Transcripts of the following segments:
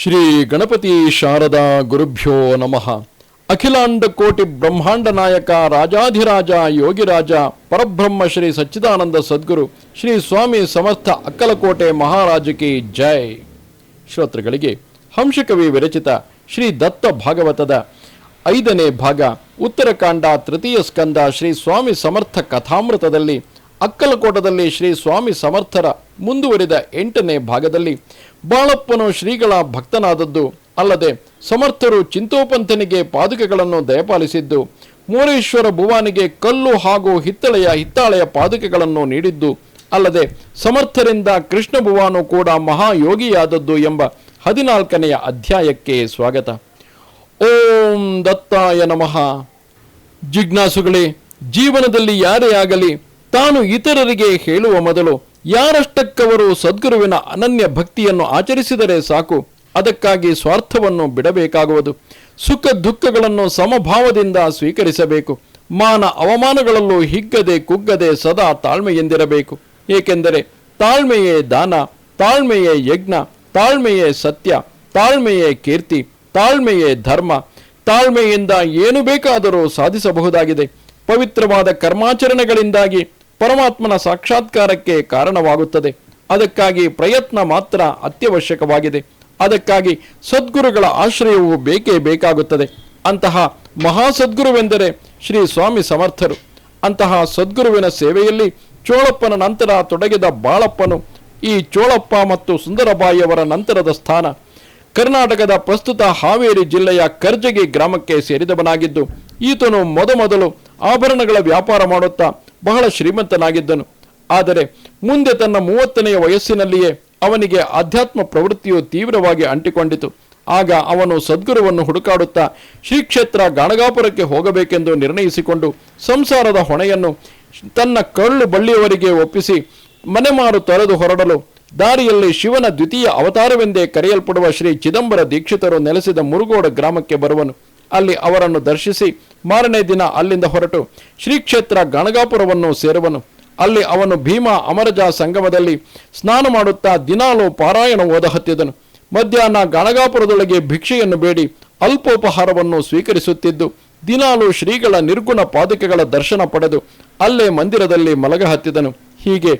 ಶ್ರೀ ಗಣಪತಿ ಶಾರದಾ ಗುರುಭ್ಯೋ ನಮಃ. ಅಖಿಲಾಂಡ ಕೋಟಿ ಬ್ರಹ್ಮಾಂಡ ನಾಯಕ, ರಾಜಾಧಿರಾಜ, ಯೋಗಿರಾಜ, ಪರಬ್ರಹ್ಮ ಶ್ರೀ ಸಚ್ಚಿದಾನಂದ ಸದ್ಗುರು, ಶ್ರೀ ಸ್ವಾಮಿ ಸಮರ್ಥ ಅಕ್ಕಲಕೋಟೆ ಮಹಾರಾಜಕಿ ಜೈ. ಶ್ರೋತೃಗಳಿಗೆ ಹಂಸಕವಿ ವಿರಚಿತ ಶ್ರೀ ದತ್ತ ಭಾಗವತದ ಐದನೇ ಭಾಗ, ಉತ್ತರಕಾಂಡ ತೃತೀಯ ಸ್ಕಂದ ಶ್ರೀ ಸ್ವಾಮಿ ಸಮರ್ಥ ಕಥಾಮೃತದಲ್ಲಿ, ಅಕ್ಕಲಕೋಟದಲ್ಲಿ ಶ್ರೀ ಸ್ವಾಮಿ ಸಮರ್ಥರ ಮುಂದುವರಿದ ಎಂಟನೇ ಭಾಗದಲ್ಲಿ ಬಾಳಪ್ಪನು ಶ್ರೀಗಳ ಭಕ್ತನಾದದ್ದು ಅಲ್ಲದೆ ಸಮರ್ಥರು ಚಿಂತೋಪಂಥನಿಗೆ ಪಾದುಕೆಗಳನ್ನು ದಯಪಾಲಿಸಿದ್ದು ಮೂರೇಶ್ವರ ಭುವಾನಿಗೆ ಕಲ್ಲು ಹಾಗೂ ಹಿತ್ತಳೆಯ ಹಿತ್ತಾಳೆಯ ಪಾದುಕೆಗಳನ್ನು ನೀಡಿದ್ದು, ಅಲ್ಲದೆ ಸಮರ್ಥರಿಂದ ಕೃಷ್ಣ ಭುವಾನು ಕೂಡ ಮಹಾಯೋಗಿಯಾದದ್ದು ಎಂಬ ಹದಿನಾಲ್ಕನೆಯ ಅಧ್ಯಾಯಕ್ಕೆ ಸ್ವಾಗತ. ಓಂ ದತ್ತಾಯ ನಮಃ. ಜಿಜ್ಞಾಸುಗಳೇ, ಜೀವನದಲ್ಲಿ ಯಾರೇ ಆಗಲಿ ತಾನು ಇತರರಿಗೆ ಹೇಳುವ ಮೊದಲು ಯಾರಷ್ಟಕ್ಕವರು ಸದ್ಗುರುವಿನ ಅನನ್ಯ ಭಕ್ತಿಯನ್ನು ಆಚರಿಸಿದರೆ ಸಾಕು, ಅದಕ್ಕಾಗಿ ಸ್ವಾರ್ಥವನ್ನು ಬಿಡಬೇಕಾಗುವುದು. ಸುಖ ದುಃಖಗಳನ್ನು ಸಮಭಾವದಿಂದ ಸ್ವೀಕರಿಸಬೇಕು. ಮಾನ ಅವಮಾನಗಳಲ್ಲೂ ಹಿಗ್ಗದೆ ಕುಗ್ಗದೆ ಸದಾ ತಾಳ್ಮೆಯಿಂದಿರಬೇಕು. ಏಕೆಂದರೆ ತಾಳ್ಮೆಯೇ ದಾನ, ತಾಳ್ಮೆಯೇ ಯಜ್ಞ, ತಾಳ್ಮೆಯೇ ಸತ್ಯ, ತಾಳ್ಮೆಯೇ ಕೀರ್ತಿ, ತಾಳ್ಮೆಯೇ ಧರ್ಮ, ತಾಳ್ಮೆಯಿಂದ ಏನು ಬೇಕಾದರೂ ಸಾಧಿಸಬಹುದಾಗಿದೆ. ಪವಿತ್ರವಾದ ಕರ್ಮಾಚರಣೆಗಳಿಂದಾಗಿ ಪರಮಾತ್ಮನ ಸಾಕ್ಷಾತ್ಕಾರಕ್ಕೆ ಕಾರಣವಾಗುತ್ತದೆ. ಅದಕ್ಕಾಗಿ ಪ್ರಯತ್ನ ಮಾತ್ರ ಅತ್ಯವಶ್ಯಕವಾಗಿದೆ. ಅದಕ್ಕಾಗಿ ಸದ್ಗುರುಗಳ ಆಶ್ರಯವು ಬೇಕೇ ಬೇಕಾಗುತ್ತದೆ. ಅಂತಹ ಮಹಾಸದ್ಗುರುವೆಂದರೆ ಶ್ರೀ ಸ್ವಾಮಿ ಸಮರ್ಥರು. ಅಂತಹ ಸದ್ಗುರುವಿನ ಸೇವೆಯಲ್ಲಿ ಚೋಳಪ್ಪನ ನಂತರ ತೊಡಗಿದ ಬಾಳಪ್ಪನು ಈ ಚೋಳಪ್ಪ ಮತ್ತು ಸುಂದರಬಾಯಿಯವರ ನಂತರದ ಸ್ಥಾನ. ಕರ್ನಾಟಕದ ಪ್ರಸ್ತುತ ಹಾವೇರಿ ಜಿಲ್ಲೆಯ ಕರ್ಜಗಿ ಗ್ರಾಮಕ್ಕೆ ಸೇರಿದವನಾಗಿದ್ದು, ಈತನು ಮೊದಮೊದಲು ಆಭರಣಗಳ ವ್ಯಾಪಾರ ಮಾಡುತ್ತಾ ಬಹಳ ಶ್ರೀಮಂತನಾಗಿದ್ದನು. ಆದರೆ ಮುಂದೆ ತನ್ನ ಮೂವತ್ತನೆಯ ವಯಸ್ಸಿನಲ್ಲಿಯೇ ಅವನಿಗೆ ಆಧ್ಯಾತ್ಮ ಪ್ರವೃತ್ತಿಯು ತೀವ್ರವಾಗಿ ಅಂಟಿಕೊಂಡಿತು. ಆಗ ಅವನು ಸದ್ಗುರುವನ್ನು ಹುಡುಕಾಡುತ್ತಾ ಶ್ರೀ ಕ್ಷೇತ್ರ ಗಾಣಗಾಪುರಕ್ಕೆ ಹೋಗಬೇಕೆಂದು ನಿರ್ಣಯಿಸಿಕೊಂಡು ಸಂಸಾರದ ಹೊಣೆಯನ್ನು ತನ್ನ ಕರುಳು ಬಳ್ಳಿಯವರಿಗೆ ಒಪ್ಪಿಸಿ ಮನೆಮಾರು ತೊರೆದು ಹೊರಡಲು ದಾರಿಯಲ್ಲಿ ಶಿವನ ದ್ವಿತೀಯ ಅವತಾರವೆಂದೇ ಕರೆಯಲ್ಪಡುವ ಶ್ರೀ ಚಿದಂಬರ ದೀಕ್ಷಿತರು ನೆಲೆಸಿದ ಮುರುಗೋಡ ಗ್ರಾಮಕ್ಕೆ ಬರುವನು. ಅಲ್ಲಿ ಅವರನ್ನು ದರ್ಶಿಸಿ ಮಾರನೇ ದಿನ ಅಲ್ಲಿಂದ ಹೊರಟು ಶ್ರೀಕ್ಷೇತ್ರ ಗಣಗಾಪುರವನ್ನು ಸೇರುವನು. ಅಲ್ಲಿ ಅವನು ಭೀಮಾ ಅಮರಜ ಸಂಗಮದಲ್ಲಿ ಸ್ನಾನ ಮಾಡುತ್ತಾ ದಿನಾಲು ಪಾರಾಯಣ ಓದ ಹತ್ತಿದನು. ಮಧ್ಯಾಹ್ನ ಗಣಗಾಪುರದೊಳಗೆ ಭಿಕ್ಷೆಯನ್ನು ಬೇಡಿ ಅಲ್ಪೋಪಹಾರವನ್ನು ಸ್ವೀಕರಿಸುತ್ತಿದ್ದು ದಿನಾಲು ಶ್ರೀಗಳ ನಿರ್ಗುಣ ಪಾದುಕೆಗಳ ದರ್ಶನ ಪಡೆದು ಅಲ್ಲೇ ಮಂದಿರದಲ್ಲಿ ಮಲಗ ಹತ್ತಿದನು. ಹೀಗೆ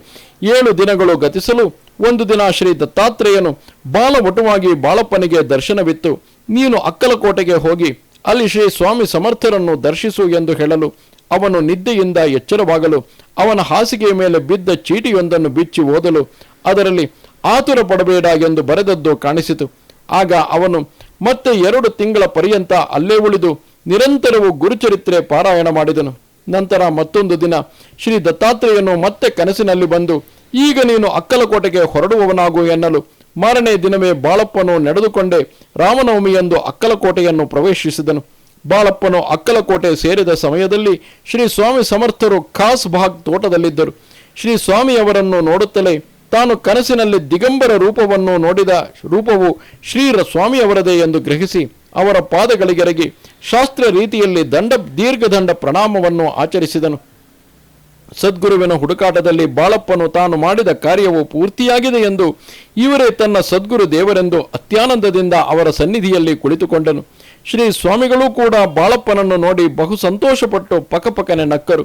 ಏಳು ದಿನಗಳು ಗತಿಸಲು ಒಂದು ದಿನ ಶ್ರೀ ದತ್ತಾತ್ರೇಯನು ಬಾಲವಟುವಾಗಿ ಬಾಳಪ್ಪನಿಗೆ ದರ್ಶನವಿತ್ತು. ನೀನು ಅಕ್ಕಲಕೋಟೆಗೆ ಹೋಗಿ ಅಲ್ಲಿ ಶ್ರೀ ಸ್ವಾಮಿ ಸಮರ್ಥರನ್ನು ದರ್ಶಿಸು ಎಂದು ಹೇಳಲು ಅವನು ನಿದ್ದೆಯಿಂದ ಎಚ್ಚರವಾಗಲು ಅವನ ಹಾಸಿಗೆಯ ಮೇಲೆ ಬಿದ್ದ ಚೀಟಿಯೊಂದನ್ನು ಬಿಚ್ಚಿ ಓದಲು ಅದರಲ್ಲಿ ಆತುರ ಪಡಬೇಡ ಎಂದು ಬರೆದದ್ದು ಕಾಣಿಸಿತು. ಆಗ ಅವನು ಮತ್ತೆ ಎರಡು ತಿಂಗಳ ಪರ್ಯಂತ ಅಲ್ಲೇ ಉಳಿದು ನಿರಂತರವೂ ಗುರುಚರಿತ್ರೆ ಪಾರಾಯಣ ಮಾಡಿದನು. ನಂತರ ಮತ್ತೊಂದು ದಿನ ಶ್ರೀ ದತ್ತಾತ್ರೇಯನು ಮತ್ತೆ ಕನಸಿನಲ್ಲಿ ಬಂದು, ಈಗ ನೀನು ಅಕ್ಕಲಕೋಟೆಗೆ ಹೊರಡುವವನಾಗು ಎನ್ನಲು ಮಾರನೇ ದಿನವೇ ಬಾಳಪ್ಪನು ನಡೆದುಕೊಂಡೇ ರಾಮನವಮಿಯಂದು ಅಕ್ಕಲಕೋಟೆಯನ್ನು ಪ್ರವೇಶಿಸಿದನು. ಬಾಳಪ್ಪನು ಅಕ್ಕಲಕೋಟೆ ಸೇರಿದ ಸಮಯದಲ್ಲಿ ಶ್ರೀ ಸ್ವಾಮಿ ಸಮರ್ಥರು ಖಾಸ್ ಭಾಗ್ ತೋಟದಲ್ಲಿದ್ದರು. ಶ್ರೀ ಸ್ವಾಮಿಯವರನ್ನು ನೋಡುತ್ತಲೇ ತಾನು ಕನಸಿನಲ್ಲಿ ದಿಗಂಬರ ರೂಪವನ್ನು ನೋಡಿದ ರೂಪವು ಶ್ರೀ ಸ್ವಾಮಿಯವರದೇ ಎಂದು ಗ್ರಹಿಸಿ ಅವರ ಪಾದಗಳಿಗೆರಗಿ ಶಾಸ್ತ್ರ ರೀತಿಯಲ್ಲಿ ದಂಡ ದೀರ್ಘದಂಡ ಪ್ರಣಾಮವನ್ನು ಆಚರಿಸಿದನು. ಸದ್ಗುರುವಿನ ಹುಡುಕಾಟದಲ್ಲಿ ಬಾಳಪ್ಪನು ತಾನು ಮಾಡಿದ ಕಾರ್ಯವು ಪೂರ್ತಿಯಾಗಿದೆ ಎಂದು ಇವರೇ ತನ್ನ ಸದ್ಗುರು ದೇವರೆಂದು ಅತ್ಯಾನಂದದಿಂದ ಅವರ ಸನ್ನಿಧಿಯಲ್ಲಿ ಕುಳಿತುಕೊಂಡನು. ಶ್ರೀ ಸ್ವಾಮಿಗಳೂ ಕೂಡ ಬಾಳಪ್ಪನನ್ನು ನೋಡಿ ಬಹು ಸಂತೋಷಪಟ್ಟು ಪಕಪಕನೆ ನಕ್ಕರು.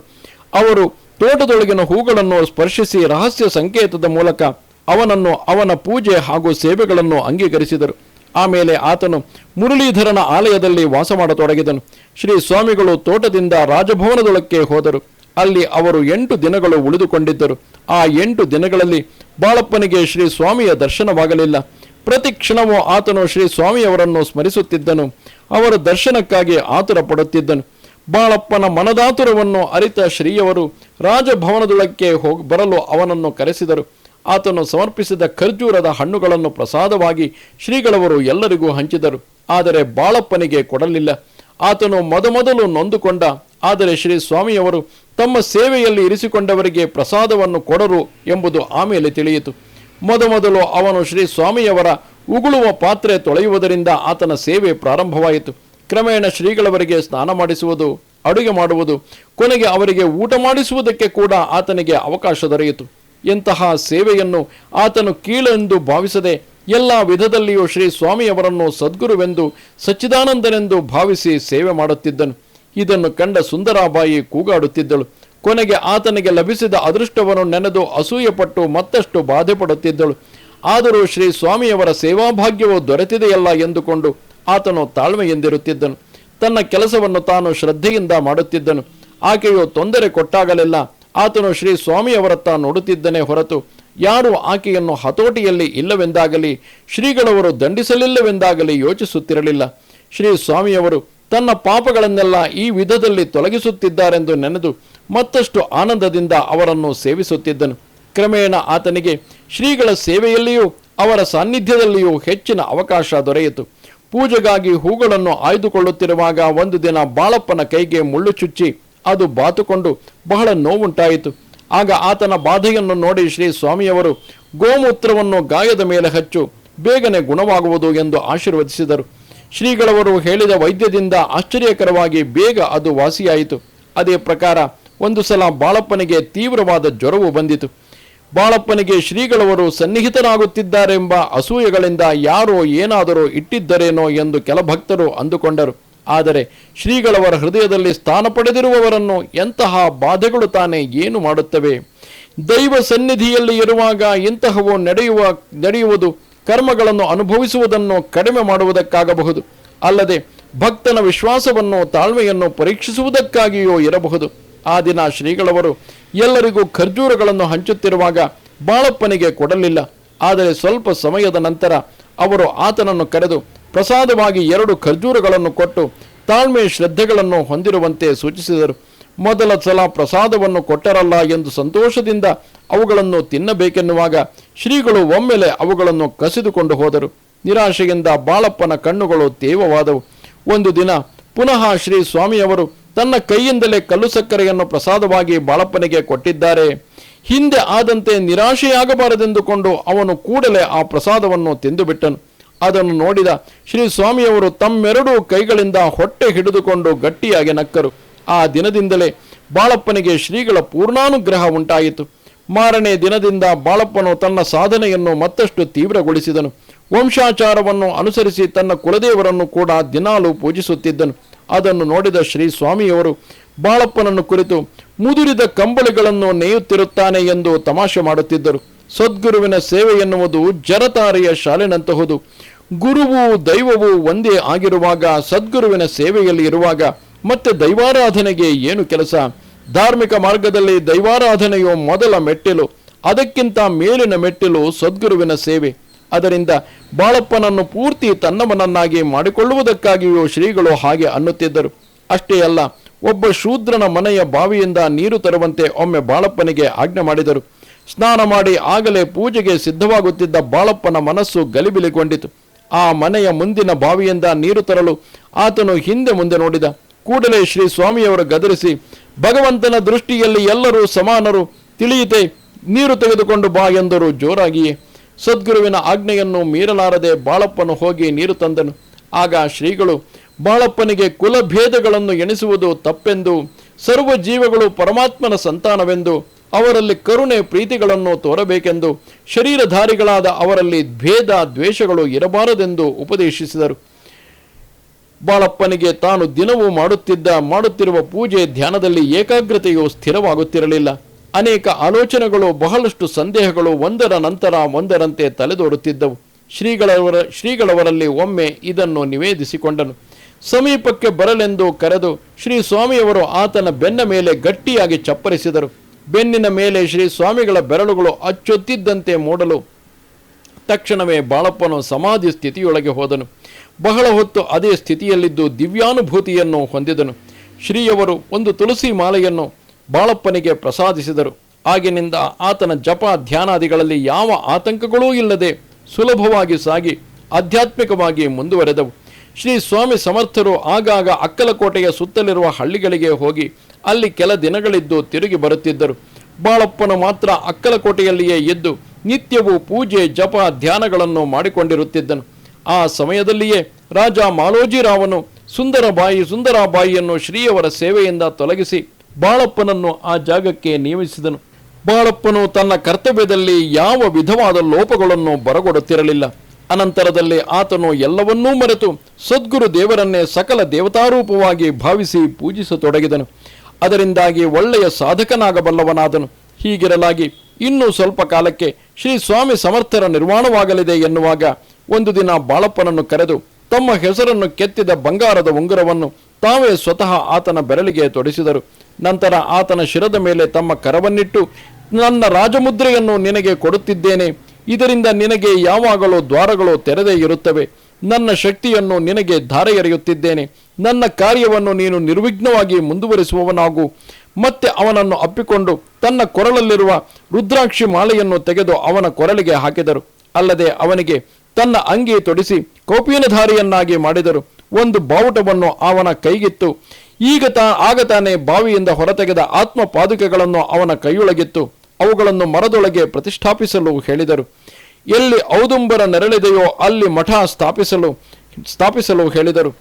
ಅವರು ತೋಟದೊಳಗಿನ ಹೂಗಳನ್ನು ಸ್ಪರ್ಶಿಸಿ ರಹಸ್ಯ ಸಂಕೇತದ ಮೂಲಕ ಅವನನ್ನು ಅವನ ಪೂಜೆ ಹಾಗೂ ಸೇವೆಗಳನ್ನು ಅಂಗೀಕರಿಸಿದರು. ಆಮೇಲೆ ಆತನು ಮುರಳೀಧರನ ಆಲಯದಲ್ಲಿ ವಾಸ ಮಾಡತೊಡಗಿದನು. ಶ್ರೀ ಸ್ವಾಮಿಗಳು ತೋಟದಿಂದ ರಾಜಭವನದೊಳಕ್ಕೆ ಹೋದರು. ಅಲ್ಲಿ ಅವರು ಎಂಟು ದಿನಗಳು ಉಳಿದುಕೊಂಡಿದ್ದರು. ಆ ಎಂಟು ದಿನಗಳಲ್ಲಿ ಬಾಳಪ್ಪನಿಗೆ ಶ್ರೀ ಸ್ವಾಮಿಯ ದರ್ಶನವಾಗಲಿಲ್ಲ. ಪ್ರತಿ ಕ್ಷಣವೂ ಆತನು ಶ್ರೀ ಸ್ವಾಮಿಯವರನ್ನು ಸ್ಮರಿಸುತ್ತಿದ್ದನು. ಅವರ ದರ್ಶನಕ್ಕಾಗಿ ಆತುರ ಪಡುತ್ತಿದ್ದನು ಬಾಳಪ್ಪನ ಮನದಾತುರವನ್ನು ಅರಿತ ಶ್ರೀಯವರು ರಾಜಭವನದೊಳಕ್ಕೆ ಹೋಗಿ, ಬರಲು ಅವನನ್ನು ಕರೆಸಿದರು. ಆತನು ಸಮರ್ಪಿಸಿದ ಖರ್ಜೂರದ ಹಣ್ಣುಗಳನ್ನು ಪ್ರಸಾದವಾಗಿ ಶ್ರೀಗಳವರು ಎಲ್ಲರಿಗೂ ಹಂಚಿದರು. ಆದರೆ ಬಾಳಪ್ಪನಿಗೆ ಕೊಡಲಿಲ್ಲ. ಆತನು ಮೊದಮೊದಲು ನೊಂದುಕೊಂಡ. ಆದರೆ ಶ್ರೀ ಸ್ವಾಮಿಯವರು ತಮ್ಮ ಸೇವೆಯಲ್ಲಿ ಇರಿಸಿಕೊಂಡವರಿಗೆ ಪ್ರಸಾದವನ್ನು ಕೊಡರು ಎಂಬುದು ಆಮೇಲೆ ತಿಳಿಯಿತು. ಮೊದಮೊದಲು ಅವನು ಶ್ರೀ ಸ್ವಾಮಿಯವರ ಉಗುಳುವ ಪಾತ್ರೆ ತೊಳೆಯುವುದರಿಂದ ಆತನ ಸೇವೆ ಪ್ರಾರಂಭವಾಯಿತು. ಕ್ರಮೇಣ ಶ್ರೀಗಳವರಿಗೆ ಸ್ನಾನ ಮಾಡಿಸುವುದು, ಅಡುಗೆ ಮಾಡುವುದು, ಕೊನೆಗೆ ಅವರಿಗೆ ಊಟ ಮಾಡಿಸುವುದಕ್ಕೆ ಕೂಡ ಆತನಿಗೆ ಅವಕಾಶ ದೊರೆಯಿತು. ಇಂತಹ ಸೇವೆಯನ್ನು ಆತನು ಕೀಳೆಂದು ಭಾವಿಸದೆ ಎಲ್ಲ ವಿಧದಲ್ಲಿಯೂ ಶ್ರೀ ಸ್ವಾಮಿಯವರನ್ನು ಸದ್ಗುರುವೆಂದು ಸಚ್ಚಿದಾನಂದನೆಂದು ಭಾವಿಸಿ ಸೇವೆ ಮಾಡುತ್ತಿದ್ದನು. ಇದನ್ನು ಕಂಡ ಸುಂದರಾಬಾಯಿ ಕೂಗಾಡುತ್ತಿದ್ದಳು. ಕೊನೆಗೆ ಆತನಿಗೆ ಲಭಿಸಿದ ಅದೃಷ್ಟವನ್ನು ನೆನೆದು ಅಸೂಯೆಪಟ್ಟು ಮತ್ತಷ್ಟು ಬಾಧೆ ಪಡುತ್ತಿದ್ದಳು ಆದರೂ ಶ್ರೀ ಸ್ವಾಮಿಯವರ ಸೇವಾಭಾಗ್ಯವು ದೊರೆತಿದೆಯಲ್ಲ ಎಂದುಕೊಂಡು ಆತನು ತಾಳ್ಮೆಯಿಂದಿರುತ್ತಿದ್ದನು ತನ್ನ ಕೆಲಸವನ್ನು ತಾನು ಶ್ರದ್ಧೆಯಿಂದ ಮಾಡುತ್ತಿದ್ದನು. ಆಕೆಯು ತೊಂದರೆ ಕೊಟ್ಟಾಗಲೆಲ್ಲ ಆತನು ಶ್ರೀ ಸ್ವಾಮಿಯವರತ್ತ ನೋಡುತ್ತಿದ್ದನೇ ಹೊರತು ಯಾರು ಆಕೆಯನ್ನು ಹತೋಟಿಯಲ್ಲಿ ಇಲ್ಲವೆಂದಾಗಲಿ, ಶ್ರೀಗಳವರು ದಂಡಿಸಲಿಲ್ಲವೆಂದಾಗಲಿ ಯೋಚಿಸುತ್ತಿರಲಿಲ್ಲ. ಶ್ರೀ ಸ್ವಾಮಿಯವರು ತನ್ನ ಪಾಪಗಳನ್ನೆಲ್ಲ ಈ ವಿಧದಲ್ಲಿ ತೊಲಗಿಸುತ್ತಿದ್ದಾರೆಂದು ನೆನೆದು ಮತ್ತಷ್ಟು ಆನಂದದಿಂದ ಅವರನ್ನು ಸೇವಿಸುತ್ತಿದ್ದನು. ಕ್ರಮೇಣ ಆತನಿಗೆ ಶ್ರೀಗಳ ಸೇವೆಯಲ್ಲಿಯೂ ಅವರ ಸಾನ್ನಿಧ್ಯದಲ್ಲಿಯೂ ಹೆಚ್ಚಿನ ಅವಕಾಶ ದೊರೆಯಿತು. ಪೂಜೆಗಾಗಿ ಹೂಗಳನ್ನು ಆಯ್ದುಕೊಳ್ಳುತ್ತಿರುವಾಗ ಒಂದು ದಿನ ಬಾಳಪ್ಪನ ಕೈಗೆ ಮುಳ್ಳು ಚುಚ್ಚಿ ಅದು ಬಾತುಕೊಂಡು ಬಹಳ ನೋವುಂಟಾಯಿತು. ಆಗ ಆತನ ಬಾಧೆಯನ್ನು ನೋಡಿ ಶ್ರೀ ಸ್ವಾಮಿಯವರು ಗೋಮೂತ್ರವನ್ನು ಗಾಯದ ಮೇಲೆ ಹಚ್ಚು ಬೇಗನೆ ಗುಣವಾಗುವುದು ಎಂದು ಆಶೀರ್ವದಿಸಿದರು. ಶ್ರೀಗಳವರು ಹೇಳಿದ ವೈದ್ಯದಿಂದ ಆಶ್ಚರ್ಯಕರವಾಗಿ ಬೇಗ ಅದು ವಾಸಿಯಾಯಿತು. ಅದೇ ಪ್ರಕಾರ ಒಂದು ಸಲ ಬಾಳಪ್ಪನಿಗೆ ತೀವ್ರವಾದ ಜ್ವರವು ಬಂದಿತು. ಬಾಳಪ್ಪನಿಗೆ ಶ್ರೀಗಳವರು ಸನ್ನಿಹಿತರಾಗುತ್ತಿದ್ದಾರೆಂಬ ಅಸೂಯೆಗಳಿಂದ ಯಾರೋ ಏನಾದರೂ ಇಟ್ಟಿದ್ದರೇನೋ ಎಂದು ಕೆಲ ಭಕ್ತರು ಅಂದುಕೊಂಡರು. ಆದರೆ ಶ್ರೀಗಳವರ ಹೃದಯದಲ್ಲಿ ಸ್ಥಾನ ಪಡೆದಿರುವವರನ್ನು ಎಂತಹ ಬಾಧೆಗಳು ತಾನೇ ಏನು ಮಾಡುತ್ತವೆ? ದೈವ ಸನ್ನಿಧಿಯಲ್ಲಿ ಇರುವಾಗ ಇಂತಹವು ನಡೆಯುವ, ನಡೆಯುವುದು ಕರ್ಮಗಳನ್ನು ಅನುಭವಿಸುವುದನ್ನು ಕಡಿಮೆ ಮಾಡುವುದಕ್ಕಾಗಬಹುದು. ಅಲ್ಲದೆ ಭಕ್ತನ ವಿಶ್ವಾಸವನ್ನು ತಾಳ್ಮೆಯನ್ನು ಪರೀಕ್ಷಿಸುವುದಕ್ಕಾಗಿಯೂ ಇರಬಹುದು. ಆ ದಿನ ಶ್ರೀಗಳವರು ಎಲ್ಲರಿಗೂ ಖರ್ಜೂರಗಳನ್ನು ಹಂಚುತ್ತಿರುವಾಗ ಬಾಳಪ್ಪನಿಗೆ ಕೊಡಲಿಲ್ಲ. ಆದರೆ ಸ್ವಲ್ಪ ಸಮಯದ ನಂತರ ಅವರು ಆತನನ್ನು ಕರೆದು ಪ್ರಸಾದವಾಗಿ ಎರಡು ಖರ್ಜೂರಗಳನ್ನು ಕೊಟ್ಟು ತಾಳ್ಮೆ ಶ್ರದ್ಧೆಗಳನ್ನು ಹೊಂದಿರುವಂತೆ ಸೂಚಿಸಿದರು. ಮೊದಲ ಸಲ ಪ್ರಸಾದವನ್ನು ಕೊಟ್ಟರಲ್ಲ ಎಂದು ಸಂತೋಷದಿಂದ ಅವುಗಳನ್ನು ತಿನ್ನಬೇಕೆನ್ನುವಾಗ ಶ್ರೀಗಳು ಒಮ್ಮೆಲೆ ಅವುಗಳನ್ನು ಕಸಿದುಕೊಂಡು ಹೋದರು. ನಿರಾಶೆಯಿಂದ ಬಾಳಪ್ಪನ ಕಣ್ಣುಗಳು ತೇವವಾದವು. ಒಂದು ದಿನ ಪುನಃ ಶ್ರೀ ಸ್ವಾಮಿಯವರು ತನ್ನ ಕೈಯಿಂದಲೇ ಕಲ್ಲು ಸಕ್ಕರೆಯನ್ನು ಪ್ರಸಾದವಾಗಿ ಬಾಳಪ್ಪನಿಗೆ ಕೊಟ್ಟಿದ್ದಾರೆ. ಹಿಂದೆ ಆದಂತೆ ನಿರಾಶೆಯಾಗಬಾರದೆಂದುಕೊಂಡು ಅವನು ಕೂಡಲೇ ಆ ಪ್ರಸಾದವನ್ನು ತಿಂದುಬಿಟ್ಟನು. ಅದನ್ನು ನೋಡಿದ ಶ್ರೀ ಸ್ವಾಮಿಯವರು ತಮ್ಮೆರಡೂ ಕೈಗಳಿಂದ ಹೊಟ್ಟೆ ಹಿಡಿದುಕೊಂಡು ಗಟ್ಟಿಯಾಗಿ ನಕ್ಕರು. ಆ ದಿನದಿಂದಲೇ ಬಾಳಪ್ಪನಿಗೆ ಶ್ರೀಗಳ ಪೂರ್ಣಾನುಗ್ರಹ ಉಂಟಾಯಿತು. ಮಾರನೇ ದಿನದಿಂದ ಬಾಳಪ್ಪನು ತನ್ನ ಸಾಧನೆಯನ್ನು ಮತ್ತಷ್ಟು ತೀವ್ರಗೊಳಿಸಿದನು. ವಂಶಾಚಾರವನ್ನು ಅನುಸರಿಸಿ ತನ್ನ ಕುಲದೇವರನ್ನು ಕೂಡ ದಿನಾಲು ಪೂಜಿಸುತ್ತಿದ್ದನು. ಅದನ್ನು ನೋಡಿದ ಶ್ರೀ ಸ್ವಾಮಿಯವರು ಬಾಳಪ್ಪನನ್ನು ಕುರಿತು, ಮುದುರಿದ ಕಂಬಳಿಗಳನ್ನು ನೇಯುತ್ತಿರುತ್ತಾನೆ ಎಂದು ತಮಾಷೆ ಮಾಡುತ್ತಿದ್ದರು. ಸದ್ಗುರುವಿನ ಸೇವೆ ಎನ್ನುವುದು ಜರತಾರೆಯ ಶಾಲೆನಂತಹುದು. ಗುರುವು ದೈವವು ಒಂದೇ ಆಗಿರುವಾಗ, ಸದ್ಗುರುವಿನ ಸೇವೆಯಲ್ಲಿ ಇರುವಾಗ ಮತ್ತೆ ದೈವಾರಾಧನೆಗೆ ಏನು ಕೆಲಸ? ಧಾರ್ಮಿಕ ಮಾರ್ಗದಲ್ಲಿ ದೈವಾರಾಧನೆಯು ಮೊದಲ ಮೆಟ್ಟಿಲು, ಅದಕ್ಕಿಂತ ಮೇಲಿನ ಮೆಟ್ಟಿಲು ಸದ್ಗುರುವಿನ ಸೇವೆ. ಅದರಿಂದ ಬಾಳಪ್ಪನನ್ನು ಪೂರ್ತಿ ತನ್ನವನನ್ನಾಗಿ ಮಾಡಿಕೊಳ್ಳುವುದಕ್ಕಾಗಿಯೂ ಶ್ರೀಗಳು ಹಾಗೆ ಅನ್ನುತ್ತಿದ್ದರು. ಅಷ್ಟೇ ಅಲ್ಲ, ಒಬ್ಬ ಶೂದ್ರನ ಮನೆಯ ಬಾವಿಯಿಂದ ನೀರು ತರುವಂತೆ ಒಮ್ಮೆ ಬಾಳಪ್ಪನಿಗೆ ಆಜ್ಞೆ ಮಾಡಿದರು. ಸ್ನಾನ ಮಾಡಿ ಆಗಲೇ ಪೂಜೆಗೆ ಸಿದ್ಧವಾಗುತ್ತಿದ್ದ ಬಾಳಪ್ಪನ ಮನಸ್ಸು ಗಲಿಬಿಲಿಗೊಂಡಿತು. ಆ ಮನೆಯ ಮುಂದಿನ ಬಾವಿಯಿಂದ ನೀರು ತರಲು ಆತನು ಹಿಂದೆ ಮುಂದೆ ನೋಡಿದ. ಕೂಡಲೇ ಶ್ರೀ ಸ್ವಾಮಿಯವರು ಗದರಿಸಿ, ಭಗವಂತನ ದೃಷ್ಟಿಯಲ್ಲಿ ಎಲ್ಲರೂ ಸಮಾನರು, ತಿಳಿಯಿತೆ, ನೀರು ತೆಗೆದುಕೊಂಡು ಬಾ ಎಂದರು. ಜೋರಾಗಿಯೇ ಸದ್ಗುರುವಿನ ಆಜ್ಞೆಯನ್ನು ಮೀರಲಾರದೆ ಬಾಳಪ್ಪನು ಹೋಗಿ ನೀರು ತಂದನು. ಆಗ ಶ್ರೀಗಳು, ಬಾಳಪ್ಪನಿಗೆ ಕುಲಭೇದಗಳನ್ನು ಎಣಿಸುವುದು ತಪ್ಪೆಂದು, ಸರ್ವ ಜೀವಗಳು ಪರಮಾತ್ಮನ ಸಂತಾನವೆಂದು ಅವರಲ್ಲಿ ಕರುಣೆ ಪ್ರೀತಿಗಳನ್ನು ತೋರಬೇಕೆಂದು ಶರೀರಧಾರಿಗಳಾದ ಅವರಲ್ಲಿ ಭೇದ ದ್ವೇಷಗಳು ಇರಬಾರದೆಂದು ಉಪದೇಶಿಸಿದರು. ಬಾಳಪ್ಪನಿಗೆ ತಾನು ದಿನವೂ ಮಾಡುತ್ತಿದ್ದ ಮಾಡುತ್ತಿರುವ ಪೂಜೆ ಧ್ಯಾನದಲ್ಲಿ ಏಕಾಗ್ರತೆಯು ಸ್ಥಿರವಾಗುತ್ತಿರಲಿಲ್ಲ. ಅನೇಕ ಆಲೋಚನೆಗಳು, ಬಹಳಷ್ಟು ಸಂದೇಹಗಳು ಒಂದರ ನಂತರ ಒಂದರಂತೆ ತಲೆದೋರುತ್ತಿದ್ದವು. ಶ್ರೀಗಳವರ, ಶ್ರೀಗಳವರಲ್ಲಿ ಒಮ್ಮೆ ಇದನ್ನು ನಿವೇದಿಸಿಕೊಂಡನು. ಸಮೀಪಕ್ಕೆ ಬರಲೆಂದು ಕರೆದು ಶ್ರೀ ಸ್ವಾಮಿಯವರು ಆತನ ಬೆನ್ನ ಮೇಲೆ ಗಟ್ಟಿಯಾಗಿ ಚಪ್ಪರಿಸಿದರು. ಬೆನ್ನಿನ ಮೇಲೆ ಶ್ರೀ ಸ್ವಾಮಿಗಳ ಬೆರಳುಗಳು ಅಚ್ಚೊತ್ತಿದ್ದಂತೆ ಮೂಡಲು. ತಕ್ಷಣವೇ ಬಾಳಪ್ಪನು ಸಮಾಧಿ ಸ್ಥಿತಿಯೊಳಗೆ ಹೋದನು. ಬಹಳ ಹೊತ್ತು ಅದೇ ಸ್ಥಿತಿಯಲ್ಲಿದ್ದು ದಿವ್ಯಾನುಭೂತಿಯನ್ನು ಹೊಂದಿದನು. ಶ್ರೀಯವರು ಒಂದು ತುಳಸಿ ಮಾಲೆಯನ್ನು ಬಾಳಪ್ಪನಿಗೆ ಪ್ರಸಾದಿಸಿದರು. ಆಗಿನಿಂದ ಆತನ ಜಪ ಧ್ಯಾನಾದಿಗಳಲ್ಲಿ ಯಾವ ಆತಂಕಗಳೂ ಇಲ್ಲದೆ ಸುಲಭವಾಗಿ ಸಾಗಿ, ಆಧ್ಯಾತ್ಮಿಕವಾಗಿ ಮುಂದುವರೆದವು. ಶ್ರೀ ಸ್ವಾಮಿ ಸಮರ್ಥರು ಆಗಾಗ ಅಕ್ಕಲಕೋಟೆಯ ಸುತ್ತಲಿರುವ ಹಳ್ಳಿಗಳಿಗೆ ಹೋಗಿ ಅಲ್ಲಿ ಕೆಲ ದಿನಗಳಿದ್ದು ತಿರುಗಿ ಬರುತ್ತಿದ್ದರು. ಬಾಳಪ್ಪನು ಮಾತ್ರ ಅಕ್ಕಲಕೋಟೆಯಲ್ಲಿಯೇ ಎದ್ದು ನಿತ್ಯವೂ ಪೂಜೆ, ಜಪ, ಧ್ಯಾನಗಳನ್ನು ಮಾಡಿಕೊಂಡಿರುತ್ತಿದ್ದನು. ಆ ಸಮಯದಲ್ಲಿಯೇ ರಾಜ ಮಾಲೋಜಿರಾವನು ಸುಂದರಬಾಯಿ, ಸುಂದರಾಬಾಯಿಯನ್ನು ಶ್ರೀಯವರ ಸೇವೆಯಿಂದ ತೊಲಗಿಸಿ ಬಾಳಪ್ಪನನ್ನು ಆ ಜಾಗಕ್ಕೆ ನಿಯಮಿಸಿದನು. ಬಾಳಪ್ಪನು ತನ್ನ ಕರ್ತವ್ಯದಲ್ಲಿ ಯಾವ ವಿಧವಾದ ಲೋಪಗಳನ್ನು ಬರಗೊಡುತ್ತಿರಲಿಲ್ಲ. ಅನಂತರದಲ್ಲಿ ಆತನು ಎಲ್ಲವನ್ನೂ ಮರೆತು ಸದ್ಗುರು ದೇವರನ್ನೇ ಸಕಲ ದೇವತಾರೂಪವಾಗಿ ಭಾವಿಸಿ ಪೂಜಿಸತೊಡಗಿದನು. ಅದರಿಂದಾಗಿ ಒಳ್ಳೆಯ ಸಾಧಕನಾಗಬಲ್ಲವನಾದನು. ಹೀಗಿರಲಾಗಿ ಇನ್ನೂ ಸ್ವಲ್ಪ ಕಾಲಕ್ಕೆ ಶ್ರೀ ಸ್ವಾಮಿ ಸಮರ್ಥರ ನಿರ್ಮಾಣವಾಗಲಿದೆ ಎನ್ನುವಾಗ ಒಂದು ದಿನ ಬಾಳಪ್ಪನನ್ನು ಕರೆದು ತಮ್ಮ ಹೆಸರನ್ನು ಕೆತ್ತಿದ ಬಂಗಾರದ ಉಂಗುರವನ್ನು ತಾವೇ ಸ್ವತಃ ಆತನ ಬೆರಳಿಗೆ ತೊಡಿಸಿದರು. ನಂತರ ಆತನ ಶಿರದ ಮೇಲೆ ತಮ್ಮ ಕರವನ್ನಿಟ್ಟು, ನನ್ನ ರಾಜಮುದ್ರೆಯನ್ನು ನಿನಗೆ ಕೊಡುತ್ತಿದ್ದೇನೆ. ಇದರಿಂದ ನಿನಗೆ ಯಾವಾಗಲೂ ದ್ವಾರಗಳು ತೆರೆದೇ ಇರುತ್ತವೆ. ನನ್ನ ಶಕ್ತಿಯನ್ನು ನಿನಗೆ ಧಾರೆ ಎರೆಯುತ್ತಿದ್ದೇನೆ ನನ್ನ ಕಾರ್ಯವನ್ನು ನೀನು ನಿರ್ವಿಘ್ನವಾಗಿ ಮುಂದುವರಿಸುವವನಾಗು. ಮತ್ತೆ ಅವನನ್ನು ಅಪ್ಪಿಕೊಂಡು ತನ್ನ ಕೊರಳಲ್ಲಿರುವ ರುದ್ರಾಕ್ಷಿ ಮಾಲೆಯನ್ನು ತೆಗೆದು ಅವನ ಕೊರಳಿಗೆ ಹಾಕಿದರು. ಅಲ್ಲದೆ ಅವನಿಗೆ ತನ್ನ ಅಂಗಿ ತೊಡಿಸಿ ಕೌಪೀನಧಾರಿಯನ್ನಾಗಿ ಮಾಡಿದರು. ಒಂದು ಬಾವುಟವನ್ನು ಅವನ ಕೈಗಿತ್ತು. ಈಗ ತಾ, ಆಗ ತಾನೇ ಬಾವಿಯಿಂದ ಹೊರತೆಗೆದ ಆತ್ಮ ಪಾದುಕೆಗಳನ್ನು ಅವನ ಕೈಯೊಳಗಿತ್ತು. ಅವುಗಳನ್ನು ಮರದೊಳಗೆ ಪ್ರತಿಷ್ಠಾಪಿಸಲು ಹೇಳಿದರು. ಎಲ್ಲಿ ಔದುಂಬರ ನೆರಳಿದೆಯೋ ಅಲ್ಲಿ ಮಠ ಸ್ಥಾಪಿಸಲು ಸ್ಥಾಪಿಸಲು ಹೇಳಿದರು.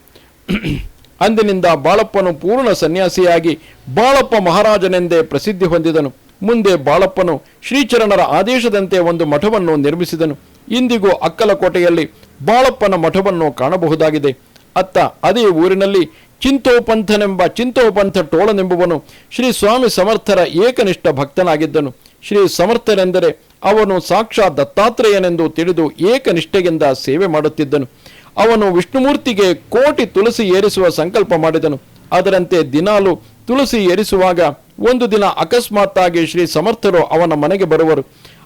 ಅಂದಿನಿಂದ ಬಾಳಪ್ಪನು ಪೂರ್ಣ ಸನ್ಯಾಸಿಯಾಗಿ ಬಾಳಪ್ಪ ಮಹಾರಾಜನೆಂದೇ ಪ್ರಸಿದ್ಧಿ ಹೊಂದಿದನು. ಮುಂದೆ ಬಾಳಪ್ಪನು ಶ್ರೀಚರಣರ ಆದೇಶದಂತೆ ಒಂದು ಮಠವನ್ನು ನಿರ್ಮಿಸಿದನು. ಇಂದಿಗೂ ಅಕ್ಕಲಕೋಟೆಯಲ್ಲಿ ಬಾಳಪ್ಪನ ಮಠವನ್ನು ಕಾಣಬಹುದಾಗಿದೆ. ಅತ್ತ ಅದೇ ಊರಿನಲ್ಲಿ ಚಿಂತೋಪಂಥನೆಂಬ ಚಿಂತೋಪಂಥ ಟೋಳನೆಂಬುವನು ಶ್ರೀ ಸ್ವಾಮಿ ಸಮರ್ಥರ ಏಕನಿಷ್ಠ ಭಕ್ತನಾಗಿದ್ದನು. ಶ್ರೀ ಸಮರ್ಥರೆಂದರೆ ಅವನು ಸಾಕ್ಷಾತ್ ದತ್ತಾತ್ರೇಯನೆಂದು ತಿಳಿದು ಏಕನಿಷ್ಠೆಯಿಂದ ಸೇವೆ ಮಾಡುತ್ತಿದ್ದನು. ಅವನು ವಿಷ್ಣುಮೂರ್ತಿಗೆ ಕೋಟಿ ತುಳಸಿ ಏರಿಸುವ ಸಂಕಲ್ಪ ಮಾಡಿದನು. ಅದರಂತೆ ದಿನಾಲು ತುಳಸಿ ಏರಿಸುವಾಗ ಒಂದು ದಿನ ಅಕಸ್ಮಾತ್ತಾಗಿ ಶ್ರೀ ಸಮರ್ಥರು ಅವನ ಮನೆಗೆ ಬರುವರು.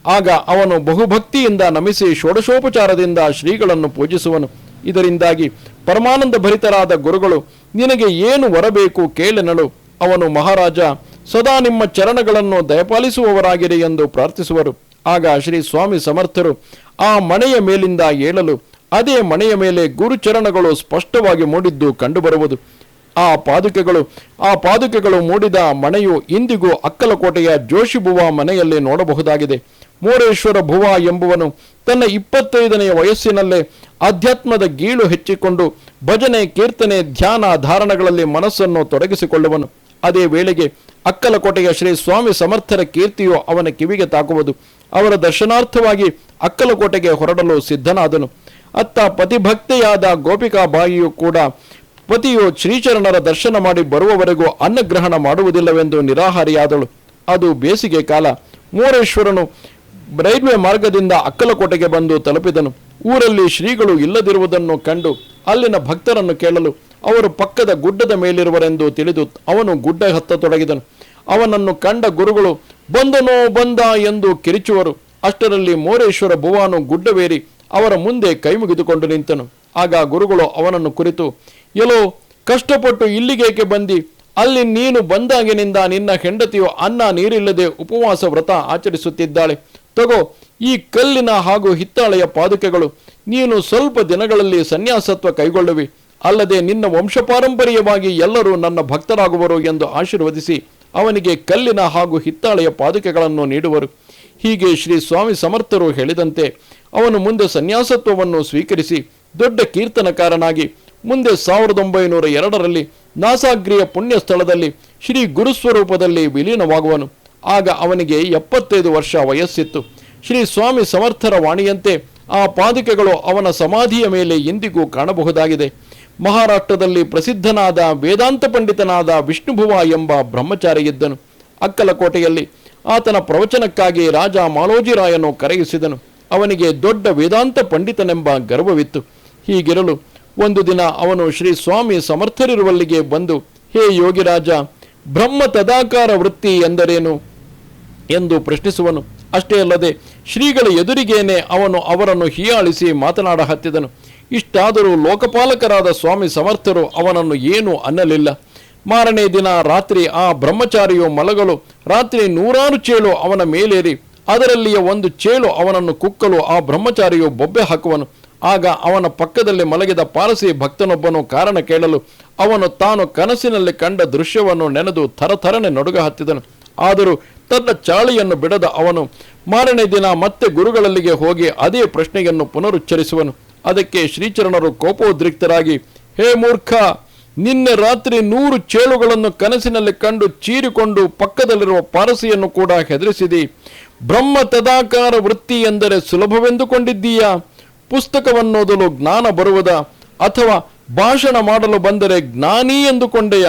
ಆಗ ಅವನು ಬಹುಭಕ್ತಿಯಿಂದ ನಮಿಸಿ ಷೋಡಶೋಪಚಾರದಿಂದ ಶ್ರೀಗಳನ್ನು ಪೂಜಿಸುವನು. ಇದರಿಂದಾಗಿ ಪರಮಾನಂದ ಭರಿತರಾದ ಗುರುಗಳು, ನಿನಗೆ ಏನು ವರಬೇಕು ಕೇಳೆನಳು. ಅವನು ಮಹಾರಾಜ, ಸದಾ ನಿಮ್ಮ ಚರಣಗಳನ್ನು ದಯಪಾಲಿಸುವವರಾಗಿರಿ ಎಂದು ಪ್ರಾರ್ಥಿಸುವರು. ಆಗ ಶ್ರೀ ಸ್ವಾಮಿ ಸಮರ್ಥರು ಆ ಮನೆಯ ಮೇಲಿಂದ ಏಳಲು ಅದೇ ಮನೆಯ ಮೇಲೆ ಗುರುಚರಣಗಳು ಸ್ಪಷ್ಟವಾಗಿ ಮೂಡಿದ್ದು ಕಂಡುಬರುವುದು. ಆ ಪಾದುಕೆಗಳು ಆ ಪಾದುಕೆಗಳು ಮೂಡಿದ ಮನೆಯು ಇಂದಿಗೂ ಅಕ್ಕಲಕೋಟೆಯ ಜೋಶಿಬುವ ಮನೆಯಲ್ಲಿ ನೋಡಬಹುದಾಗಿದೆ. ಮೂರೇಶ್ವರ ಭುವ ಎಂಬುವನು ತನ್ನ ಇಪ್ಪತ್ತೈದನೆಯ ವಯಸ್ಸಿನಲ್ಲೇ ಆಧ್ಯಾತ್ಮದ ಗೀಳು ಹೆಚ್ಚಿಕೊಂಡು ಭಜನೆ, ಕೀರ್ತನೆ, ಧ್ಯಾನ ಧಾರಣಗಳಲ್ಲಿ ಮನಸ್ಸನ್ನು ತೊಡಗಿಸಿಕೊಳ್ಳುವನು. ಅದೇ ವೇಳೆಗೆ ಅಕ್ಕಲಕೋಟೆಯ ಶ್ರೀ ಸ್ವಾಮಿ ಸಮರ್ಥರ ಕೀರ್ತಿಯು ಅವನ ಕಿವಿಗೆ ತಾಕುವುದು. ಅವರ ದರ್ಶನಾರ್ಥವಾಗಿ ಅಕ್ಕಲಕೋಟೆಗೆ ಹೊರಡಲು ಸಿದ್ಧನಾದನು. ಅತ್ತ ಪತಿಭಕ್ತೆಯಾದ ಗೋಪಿಕಾಬಾಯಿಯು ಕೂಡ ಪತಿಯು ಶ್ರೀಚರಣರ ದರ್ಶನ ಮಾಡಿ ಬರುವವರೆಗೂ ಅನ್ನಗ್ರಹಣ ಮಾಡುವುದಿಲ್ಲವೆಂದು ನಿರಾಹಾರಿಯಾದಳು. ಅದು ಬೇಸಿಗೆ ಕಾಲ. ಮೂರೇಶ್ವರನು ರೈಲ್ವೆ ಮಾರ್ಗದಿಂದ ಅಕ್ಕಲಕೋಟೆಗೆ ಬಂದು ತಲುಪಿದನು. ಊರಲ್ಲಿ ಶ್ರೀಗಳು ಇಲ್ಲದಿರುವುದನ್ನು ಕಂಡು ಅಲ್ಲಿನ ಭಕ್ತರನ್ನು ಕೇಳಲು ಅವರು ಪಕ್ಕದ ಗುಡ್ಡದ ಮೇಲಿರುವರೆಂದು ತಿಳಿದು ಅವನು ಗುಡ್ಡ ಹತ್ತತೊಡಗಿದನು. ಅವನನ್ನು ಕಂಡ ಗುರುಗಳು, ಬಂದನೋ ಬಂದ ಎಂದು ಕಿರಿಚುವರು. ಅಷ್ಟರಲ್ಲಿ ಮೋರೇಶ್ವರ ಭುವಾನು ಗುಡ್ಡವೇರಿ ಅವರ ಮುಂದೆ ಕೈ ಮುಗಿದುಕೊಂಡು ನಿಂತನು. ಆಗ ಗುರುಗಳು ಅವನನ್ನು ಕುರಿತು, ಎಲ್ಲೋ, ಕಷ್ಟಪಟ್ಟು ಇಲ್ಲಿಗೇಕೆ ಬಂದಿ? ಅಲ್ಲಿ ನೀನು ಬಂದಾಗಿನಿಂದ ನಿನ್ನ ಹೆಂಡತಿಯು ಅನ್ನ ನೀರಿಲ್ಲದೆ ಉಪವಾಸ ವ್ರತ ಆಚರಿಸುತ್ತಿದ್ದಾಳೆ. ತಗೋ, ಈ ಕಲ್ಲಿನ ಹಾಗೂ ಹಿತ್ತಾಳೆಯ ಪಾದುಕೆಗಳು ನೀನು ಸ್ವಲ್ಪ ದಿನಗಳಲ್ಲಿ ಸನ್ಯಾಸತ್ವ ಕೈಗೊಳ್ಳುವಿ. ಅಲ್ಲದೆ ನಿನ್ನ ವಂಶಪಾರಂಪರ್ಯವಾಗಿ ಎಲ್ಲರೂ ನನ್ನ ಭಕ್ತರಾಗುವರು ಎಂದು ಆಶೀರ್ವದಿಸಿ ಅವನಿಗೆ ಕಲ್ಲಿನ ಹಾಗೂ ಹಿತ್ತಾಳೆಯ ಪಾದುಕೆಗಳನ್ನು ನೀಡುವರು. ಹೀಗೆ ಶ್ರೀ ಸ್ವಾಮಿ ಸಮರ್ಥರು ಹೇಳಿದಂತೆ ಅವನು ಮುಂದೆ ಸನ್ಯಾಸತ್ವವನ್ನು ಸ್ವೀಕರಿಸಿ ದೊಡ್ಡ ಕೀರ್ತನಕಾರನಾಗಿ ಮುಂದೆ ಸಾವಿರದ ಒಂಬೈನೂರ ಎರಡರಲ್ಲಿ ನಾಸಾಗ್ರಿಯ ಪುಣ್ಯ ಸ್ಥಳದಲ್ಲಿ ಶ್ರೀ ಗುರುಸ್ವರೂಪದಲ್ಲಿ ವಿಲೀನವಾಗುವನು. ಆಗ ಅವನಿಗೆ ಎಪ್ಪತ್ತೈದು ವರ್ಷ ವಯಸ್ಸಿತ್ತು. ಶ್ರೀ ಸ್ವಾಮಿ ಸಮರ್ಥರ ವಾಣಿಯಂತೆ ಆ ಪಾದುಕೆಗಳು ಅವನ ಸಮಾಧಿಯ ಮೇಲೆ ಇಂದಿಗೂ ಕಾಣಬಹುದಾಗಿದೆ. ಮಹಾರಾಷ್ಟ್ರದಲ್ಲಿ ಪ್ರಸಿದ್ಧನಾದ ವೇದಾಂತ ಪಂಡಿತನಾದ ವಿಷ್ಣುಭುವ ಎಂಬ ಬ್ರಹ್ಮಚಾರಿ ಇದ್ದನು. ಅಕ್ಕಲಕೋಟೆಯಲ್ಲಿ ಆತನ ಪ್ರವಚನಕ್ಕಾಗಿ ರಾಜ ಮಾಲೋಜಿರಾಯನು ಕರೆಯಿಸಿದನು. ಅವನಿಗೆ ದೊಡ್ಡ ವೇದಾಂತ ಪಂಡಿತನೆಂಬ ಗರ್ವವಿತ್ತು. ಹೀಗಿರಲು ಒಂದು ದಿನ ಅವನು ಶ್ರೀ ಸ್ವಾಮಿ ಸಮರ್ಥರಿರುವಲ್ಲಿಗೆ ಬಂದು, ಹೇ ಯೋಗಿರಾಜ ಬ್ರಹ್ಮ ತದಾಕಾರ ವೃತ್ತಿ ಎಂದರೇನು? ಎಂದು ಪ್ರಶ್ನಿಸುವನು. ಅಷ್ಟೇ ಅಲ್ಲದೆ ಶ್ರೀಗಳ ಎದುರಿಗೇನೆ ಅವನು ಅವರನ್ನು ಹೀಯಾಳಿಸಿ ಮಾತನಾಡ ಹತ್ತಿದನು ಇಷ್ಟಾದರೂ ಲೋಕಪಾಲಕರಾದ ಸ್ವಾಮಿ ಸಮರ್ಥರು ಅವನನ್ನು ಏನೂ ಅನ್ನಲಿಲ್ಲ. ಮಾರನೇ ದಿನ ರಾತ್ರಿ ಆ ಬ್ರಹ್ಮಚಾರಿಯು ಮಲಗಲು ರಾತ್ರಿ ನೂರಾರು ಚೇಳು ಅವನ ಮೇಲೇರಿ. ಅದರಲ್ಲಿಯ ಒಂದು ಚೇಳು ಅವನನ್ನು ಕುಕ್ಕಲು ಆ ಬ್ರಹ್ಮಚಾರಿಯು ಬೊಬ್ಬೆ ಹಾಕುವನು. ಆಗ ಅವನ ಪಕ್ಕದಲ್ಲಿ ಮಲಗಿದ ಪಾರಸಿ ಭಕ್ತನೊಬ್ಬನು ಕಾರಣ ಕೇಳಲು ಅವನು ತಾನು ಕನಸಿನಲ್ಲಿ ಕಂಡ ದೃಶ್ಯವನ್ನು ನೆನೆದು ಥರಥರನೆ ನಡುಗ ಹತ್ತಿದನು. ಆದರೂ ತನ್ನ ಚಾಳಿಯನ್ನು ಬಿಡದ ಅವನು ಮಾರನೇ ದಿನ ಮತ್ತೆ ಗುರುಗಳಲ್ಲಿಗೆ ಹೋಗಿ ಅದೇ ಪ್ರಶ್ನೆಯನ್ನು ಪುನರುಚ್ಚರಿಸುವನು. ಅದಕ್ಕೆ ಶ್ರೀಚರಣರು ಕೋಪೋದ್ರಿಕ್ತರಾಗಿ, ಹೇ ಮೂರ್ಖ, ನಿನ್ನೆ ರಾತ್ರಿ ನೂರು ಚೇಳುಗಳನ್ನು ಕನಸಿನಲ್ಲಿ ಕಂಡು ಚೀರಿಕೊಂಡು ಪಕ್ಕದಲ್ಲಿರುವ ಪಾರಸಿಯನ್ನು ಕೂಡ ಹೆದರಿಸಿದಿ. ಬ್ರಹ್ಮ ತದಾಕಾರ ವೃತ್ತಿ ಎಂದರೆ ಸುಲಭವೆಂದುಕೊಂಡಿದ್ದೀಯಾ? ಪುಸ್ತಕವನ್ನೋದಲು ಜ್ಞಾನ ಬರುವುದ? ಅಥವಾ ಭಾಷಣ ಮಾಡಲು ಬಂದರೆ ಜ್ಞಾನಿ ಎಂದುಕೊಂಡೆಯ?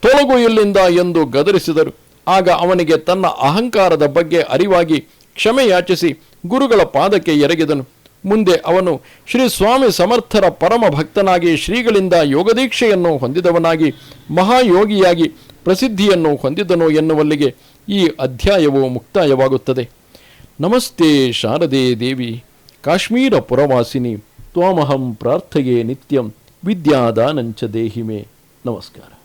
ತೊಲಗು ಇಲ್ಲಿಂದ ಎಂದು ಗದರಿಸಿದರು. ಆಗ ಅವನಿಗೆ ತನ್ನ ಅಹಂಕಾರದ ಬಗ್ಗೆ ಅರಿವಾಗಿ ಕ್ಷಮೆ ಯಾಚಿಸಿ ಗುರುಗಳ ಪಾದಕ್ಕೆ ಎರಗಿದನು. ಮುಂದೆ ಅವನು ಶ್ರೀ ಸ್ವಾಮಿ ಸಮರ್ಥರ ಪರಮ ಭಕ್ತನಾಗಿ ಶ್ರೀಗಳಿಂದ ಯೋಗದೀಕ್ಷೆಯನ್ನು ಹೊಂದಿದವನಾಗಿ ಮಹಾಯೋಗಿಯಾಗಿ ಪ್ರಸಿದ್ಧಿಯನ್ನು ಹೊಂದಿದನು ಎನ್ನುವಲ್ಲಿಗೆ ಈ ಅಧ್ಯಾಯವು ಮುಕ್ತಾಯವಾಗುತ್ತದೆ. ನಮಸ್ತೆ ಶಾರದೆ ದೇವಿ ಕಾಶ್ಮೀರ ಪುರವಾಸಿನಿ ತ್ವಾಮಹಂ ಪ್ರಾರ್ಥೆಯೇ ನಿತ್ಯಂ ವಿದ್ಯಾದಾನಂಚ ದೇಹಿಮೆ. ನಮಸ್ಕಾರ.